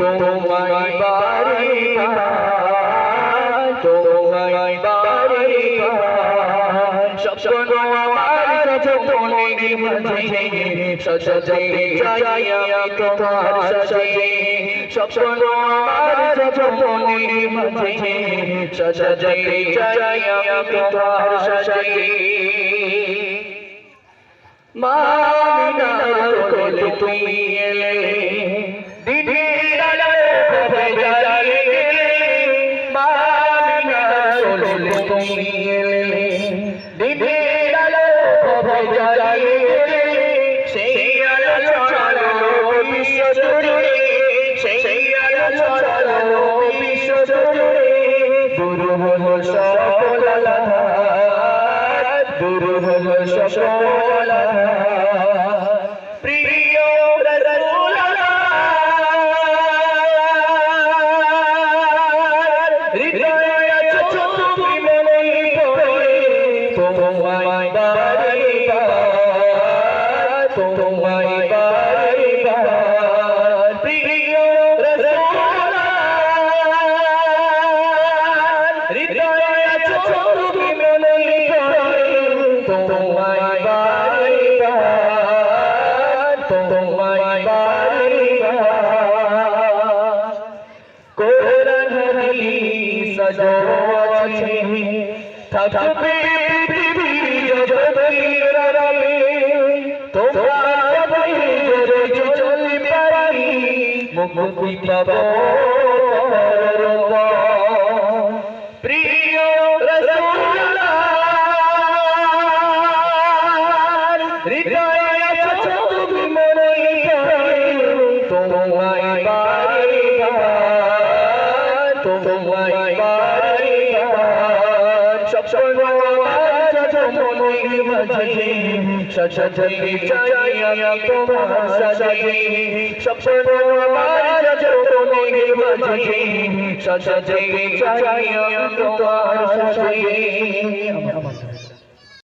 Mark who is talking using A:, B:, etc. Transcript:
A: তোমায় বারে তোমায় বারে স্বপ্ন আমার যতনের মাঝে সাজাই যাই তোমার সাজাই স্বপ্ন আমার যতনের মাঝে সাজাই যাই তোমার সাজাই মামিনার কোলে তুমি এলে। গেলে মামিনার কোলে তুমি এলে। দিদির আলো ভেজালে গেলে সেই আলো ছড়ালো বিশ্ব জুড়ে। সেই আলো ছড়ালো বিশ্ব জুড়ে। দূর সকল আলাহাত, দূর সকল প্রিয় রাসূল হৃদয়ে আছো তুমি মনে পড়ে, তোমায় বারে তোমায় বারে। প্রিয় রাসূল হৃদয়ে আছো হাদিস থাকবে পৃথিবী জগতের আড়ালে তোমার বলে যদি পারি মুক্তি পাবো প্রিয় রাসূলুল্লাহ হৃদয়ে তোমায় তোমায় বার স্বপ্ন আমার মনের মাঝে সাজাতে চাই আমি তোমার সাজাই স্বপ্ন আমার মনের মাঝে সাজাতে চাই আমি তোমার সাজাই